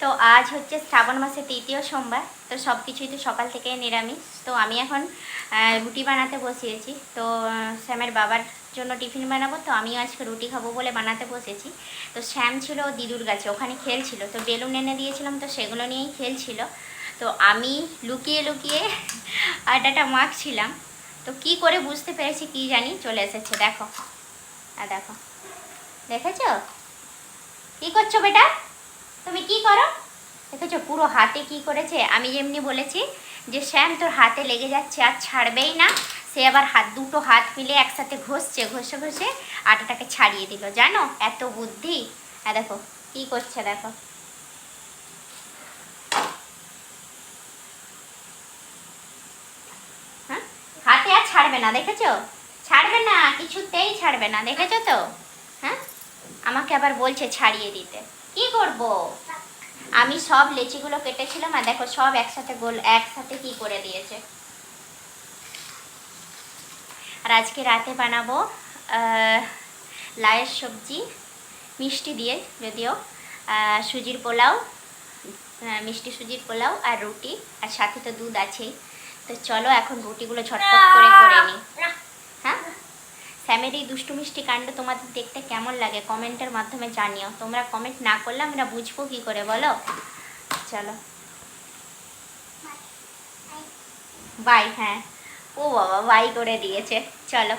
তো আজ হচ্ছে শ্রাবণ মাসের তৃতীয় সোমবার, তো সব কিছুই তো সকাল থেকে নিরামিষ। তো আমি এখন রুটি বানাতে বসিয়েছি। তো শ্যামের বাবার জন্য টিফিন বানাবো, তো আমিও আজকে রুটি খাব বলে বানাতে বসেছি। তো শ্যাম ছিল দিদুর গাছে ওখানে খেলছিল। তো বেলুন এনে দিয়েছিলাম, তো সেগুলো নিয়েই খেলছিল। তো আমি লুকিয়ে লুকিয়ে আটাটা মাখছিলাম। তো কি করে বুঝতে পেরেছি কি জানি চলে এসেছে, দেখো। আর দেখো, দেখেছ? কি করছ বেটা? তুমি কি করো? দেখেছ, পুরো হাতে কি করেছে? আমি যেমনি বলেছি যে, শ্যাম তোর হাতে লেগে যাচ্ছে আর ছাড়বেই না। সে আবার হাত, দুটো হাত মিলে একসাথে ঘষছে, ঘষে ঘষে আটাটাকে ছাড়িয়ে দিল। জানো? এত বুদ্ধি। আর দেখো, কি করছে, দেখো। হ্যাঁ? হাতে আর ছাড়বে না, দেখেছ? ছাড়বে না, কিছুতেই ছাড়বে না, দেখেছ তো? হ্যাঁ? আমাকে আবার বলছে ছাড়িয়ে দিতে। কি করব? আমি সব লেচিগুলো কেটেছিলাম আর দেখো সব একসাথে গোল, একসাথে কি করে দিয়েছে। আর আজকে রাতে বানাবো লায়ের সবজি, মিষ্টি দিয়ে যদিও সুজির পোলাও মিষ্টি সুজির পোলাও আর রুটি, আর সাথে তো দুধ আছেই। তো চলো এখন রুটিগুলো ঝটপট করে করে নিই। স্যামের এই দুষ্টু মিষ্টি কাণ্ড তোমাদের দেখতে কেমন লাগে কমেন্টের মাধ্যমে জানিও। তোমরা কমেন্ট না করলে আমরা বুঝব কি করে বলো? চলো। বাই হ্যাঁ। ও বাবা বাই করে দিয়েছে। চলো।